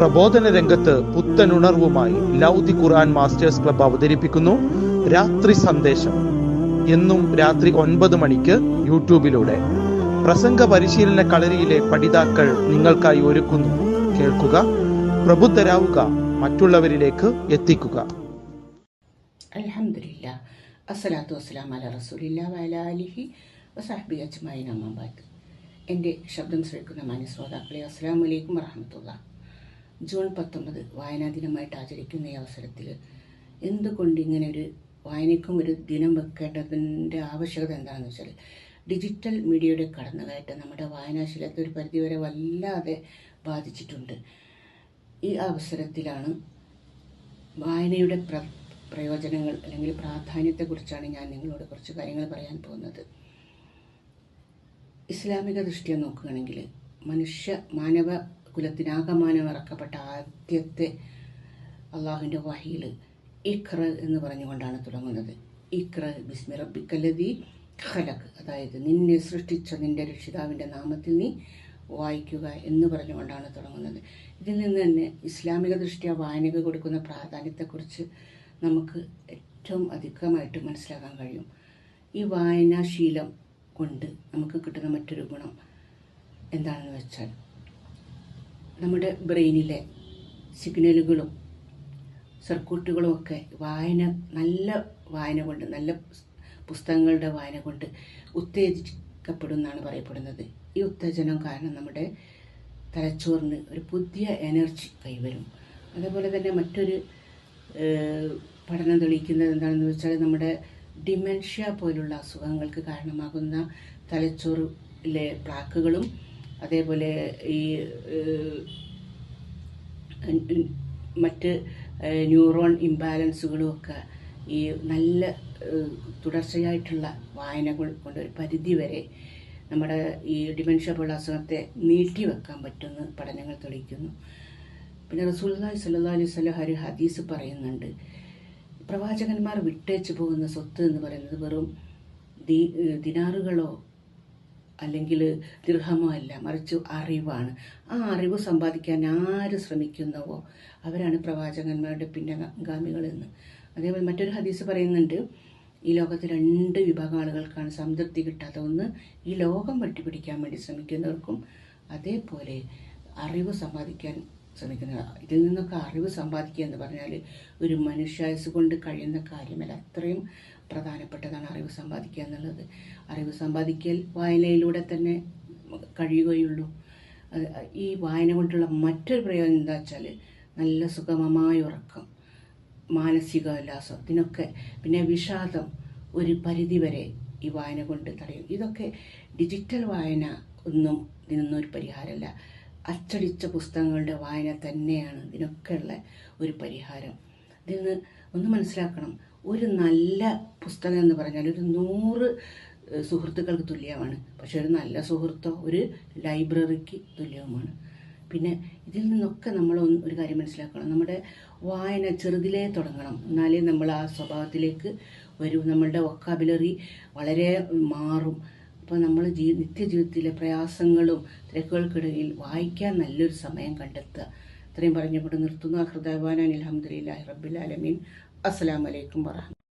പ്രബോധന രംഗത്ത് പുത്തനുണർവുമായി ലൗദി ഖുർആൻ masters club അവതരിപ്പിക്കുന്നു. രാത്രി സന്ദേശം. എന്നും രാത്രി ഒൻപത് മണിക്ക് യൂട്യൂബിലൂടെ. പ്രസംഗ പരിശീലന കളരിയിലെ പഠിതാക്കൾ നിങ്ങൾക്കായി ഒരുക്കുന്നു. കേൾക്കുക പ്രബുദ്ധരാവുക മറ്റുള്ളവരിലേക്ക് എത്തിക്കുക. അലഹമില്ല അസ്സലാത്തു റസൂലില്ലാ എന്റെ ശബ്ദം ശ്രവിക്കുന്ന മാന്യ ശ്രോതാക്കളെ അസ്സാം വലൈക്കും വറഹമത്തുള്ള ജൂൺ പത്തൊമ്പത് വായനാ ദിനമായിട്ട് ആചരിക്കുന്ന ഈ അവസരത്തിൽ എന്തുകൊണ്ട് ഇങ്ങനെ ഒരു വായനയ്ക്കും ഒരു ദിനം വെക്കേണ്ടതിന്റെ ആവശ്യകത എന്താണെന്ന് വെച്ചാൽ ഡിജിറ്റൽ മീഡിയയുടെ കടന്നുകയറ്റം നമ്മുടെ വായനാശീലത്തെ ഒരു പരിധിവരെ വല്ലാതെ ബാധിച്ചിട്ടുണ്ട്. ഈ അവസരത്തിലാണ് വായനയുടെ പ്ര പ്രയോജനങ്ങൾ അല്ലെങ്കിൽ പ്രാധാന്യത്തെക്കുറിച്ചാണ് ഞാൻ നിങ്ങളോട് കുറച്ച് കാര്യങ്ങൾ പറയാൻ പോകുന്നത്. ഇസ്ലാമിക ദൃഷ്ടിയെ നോക്കുകയാണെങ്കിൽ മനുഷ്യ മാനവ കുലത്തിനാകമാനം ഇറക്കപ്പെട്ട ആദ്യത്തെ അള്ളാഹുവിന്റെ വഹിയിൽ ഇഖ്ര എന്ന് പറഞ്ഞുകൊണ്ടാണ് തുടങ്ങുന്നത്. ഇഖ്ര ബിസ്മി റബ്ബിക്കല്ലതി ഖലഖ്. അതായത് നിന്നെ സൃഷ്ടിച്ച നിന്റെ രക്ഷിതാവിന്റെ നാമത്തിൽ നീ വായിക്കുക എന്ന് പറഞ്ഞുകൊണ്ടാണ് തുടങ്ങുന്നത്. ഇതിൽ നിന്ന് തന്നെ ഇസ്ലാമിക ദൃഷ്ടിയ വായനയ്ക്ക് കൊടുക്കുന്ന പ്രാധാന്യത്തെക്കുറിച്ച് നമുക്ക് ഏറ്റവും അധികമായിട്ട് മനസ്സിലാക്കാൻ കഴിയും. ഈ വായനാശീലം കൊണ്ട് നമുക്ക് കിട്ടുന്ന മറ്റൊരു ഗുണം എന്താണെന്ന് വെച്ചാൽ നമ്മുടെ ബ്രെയിനിലെ സിഗ്നലുകളും സർക്യൂട്ടുകളും ഒക്കെ വായന നല്ല വായന കൊണ്ട് നല്ല പുസ്തകങ്ങളുടെ വായന കൊണ്ട് ഉത്തേജിക്കപ്പെടുമെന്നാണ് പറയപ്പെടുന്നത്. ഈ ഉത്തേജനം കാരണം നമ്മുടെ തലച്ചോറിന് ഒരു പുതിയ എനർജി കൈവരും. അതേപോലെ തന്നെ മറ്റൊരു പഠനം തെളിയിക്കുന്നത് എന്താണെന്ന് വെച്ചാൽ നമ്മുടെ ഡിമെൻഷ്യ പോലുള്ള അസുഖങ്ങൾക്ക് കാരണമാകുന്ന തലച്ചോറിലെ പ്ലാക്കുകളും അതേപോലെ ഈ മറ്റ് ന്യൂറോൺ ഇംബാലൻസുകളും ഒക്കെ ഈ നല്ല തുടർച്ചയായിട്ടുള്ള വായന കൊണ്ട് ഒരു പരിധി വരെ നമ്മുടെ ഈ ഡിമെൻഷ്യ പോലുള്ള അസുഖത്തെ നീട്ടി വെക്കാൻ പറ്റുമെന്ന് പഠനങ്ങൾ തെളിയിക്കുന്നു. പിന്നെ റസൂലുള്ളാഹി സല്ലാ അലൈഹി ഒരു ഹദീസ് പറയുന്നുണ്ട്. പ്രവാചകന്മാർ വിട്ടേച്ച് പോകുന്ന സ്വത്ത് എന്ന് പറയുന്നത് വെറും ദിനാറുകളോ അല്ലെങ്കിൽ ദീർഘമോ അല്ല മറിച്ച് അറിവാണ്. ആ അറിവ് സമ്പാദിക്കാൻ ആര് ശ്രമിക്കുന്നവോ? അവരാണ് പ്രവാചകന്മാരുടെ പിന്നഗാമികളെന്ന് അതേപോലെ മറ്റൊരു ഹദീസ് പറയുന്നുണ്ട് ഈ ലോകത്ത് രണ്ട് വിഭാഗം ആളുകൾക്കാണ് സംതൃപ്തി കിട്ടാത്ത ഒന്ന് ഈ ലോകം വെട്ടിപ്പിടിക്കാൻ വേണ്ടി ശ്രമിക്കുന്നവർക്കും അതേപോലെ അറിവ് സമ്പാദിക്കാൻ ശ്രമിക്കുന്ന ഇതിൽ നിന്നൊക്കെ അറിവ് സമ്പാദിക്കുക എന്ന് പറഞ്ഞാൽ ഒരു മനുഷ്യായുസ് കൊണ്ട് കഴിയുന്ന കാര്യമല്ല. അത്രയും പ്രധാനപ്പെട്ടതാണ് അറിവ് സമ്പാദിക്കുക എന്നുള്ളത്. അറിവ് സമ്പാദിക്കൽ വായനയിലൂടെ തന്നെ കഴിയുകയുള്ളൂ. ഈ വായന കൊണ്ടുള്ള മറ്റൊരു പ്രയോജനം എന്താ വെച്ചാൽ നല്ല സുഗമമായ ഉറക്കം മാനസിക ഉല്ലാസം ഇതിനൊക്കെ പിന്നെ വിഷാദം ഒരു പരിധി വരെ ഈ വായന കൊണ്ട് തടയും. ഇതൊക്കെ ഡിജിറ്റൽ വായന ഒന്നും ഇതിനൊന്നും ഒരു പരിഹാരമല്ല. അച്ചടിച്ച പുസ്തകങ്ങളുടെ വായന തന്നെയാണ് ഇതിനൊക്കെയുള്ള ഒരു പരിഹാരം. ഇതിൽ നിന്ന് ഒന്ന് മനസ്സിലാക്കണം ഒരു നല്ല പുസ്തകം എന്ന് പറഞ്ഞാൽ ഒരു നൂറ് സുഹൃത്തുക്കൾക്ക് തുല്യമാണ്. പക്ഷെ ഒരു നല്ല സുഹൃത്തോ ഒരു ലൈബ്രറിക്ക് തുല്യവുമാണ്. പിന്നെ ഇതിൽ നിന്നൊക്കെ നമ്മൾ ഒരു കാര്യം മനസ്സിലാക്കണം. നമ്മുടെ വായന ചെറുതിലേ തുടങ്ങണം. എന്നാലേ നമ്മൾ ആ സ്വഭാവത്തിലേക്ക് വരും. നമ്മളുടെ വൊക്കാബുലറി വളരെ മാറും. അപ്പോൾ നമ്മൾ ജീ നിത്യജീവിതത്തിലെ പ്രയാസങ്ങളും തിരക്കുകൾക്കിടയിൽ വായിക്കാൻ നല്ലൊരു സമയം കണ്ടെത്തുക. ഇത്രയും പറഞ്ഞുകൊണ്ട് നിർത്തുന്നു. ഹൃദയവാനാൻ അലഹമുല്ലാഹി റബ്ബിൽ ആലമീൻ. അസ്സലാമലൈക്കും വറഹ്മത്തുള്ളാഹി